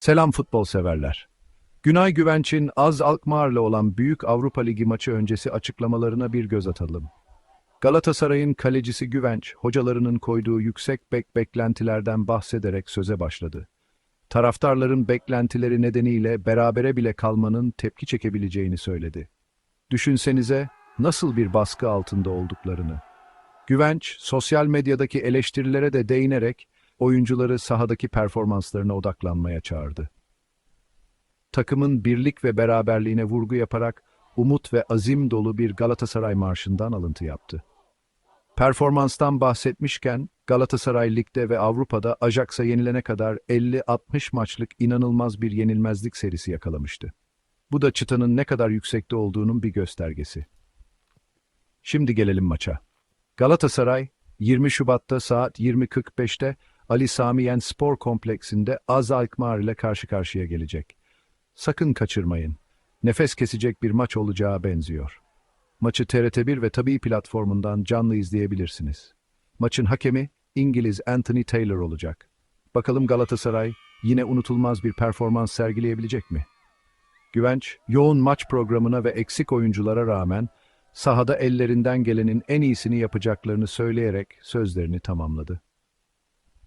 Selam futbol severler. Günay Güvenç'in Az Alkmaar'la olan Büyük Avrupa Ligi maçı öncesi açıklamalarına bir göz atalım. Galatasaray'ın kalecisi Güvenç, hocalarının koyduğu yüksek bek beklentilerden bahsederek söze başladı. Taraftarların beklentileri nedeniyle berabere bile kalmanın tepki çekebileceğini söyledi. Düşünsenize nasıl bir baskı altında olduklarını. Güvenç, sosyal medyadaki eleştirilere de değinerek oyuncuları sahadaki performanslarına odaklanmaya çağırdı. Takımın birlik ve beraberliğine vurgu yaparak umut ve azim dolu bir Galatasaray marşından alıntı yaptı. Performanstan bahsetmişken Galatasaray Lig'de ve Avrupa'da Ajax'a yenilene kadar 50-60 maçlık inanılmaz bir yenilmezlik serisi yakalamıştı. Bu da çıtanın ne kadar yüksekte olduğunun bir göstergesi. Şimdi gelelim maça. Galatasaray 20 Şubat'ta saat 20.45'te Ali Sami Yen Spor Kompleksinde Az Alkmaar ile karşı karşıya gelecek. Sakın kaçırmayın. Nefes kesecek bir maç olacağı benziyor. Maçı TRT1 ve Tabii platformundan canlı izleyebilirsiniz. Maçın hakemi İngiliz Anthony Taylor olacak. Bakalım Galatasaray yine unutulmaz bir performans sergileyebilecek mi? Güvenç, yoğun maç programına ve eksik oyunculara rağmen sahada ellerinden gelenin en iyisini yapacaklarını söyleyerek sözlerini tamamladı.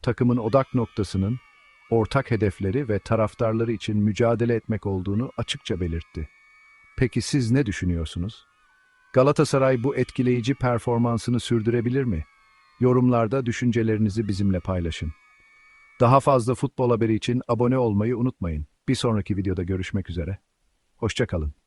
Takımın odak noktasının ortak hedefleri ve taraftarları için mücadele etmek olduğunu açıkça belirtti. Peki siz ne düşünüyorsunuz? Galatasaray bu etkileyici performansını sürdürebilir mi? Yorumlarda düşüncelerinizi bizimle paylaşın. Daha fazla futbol haberi için abone olmayı unutmayın. Bir sonraki videoda görüşmek üzere. Hoşçakalın.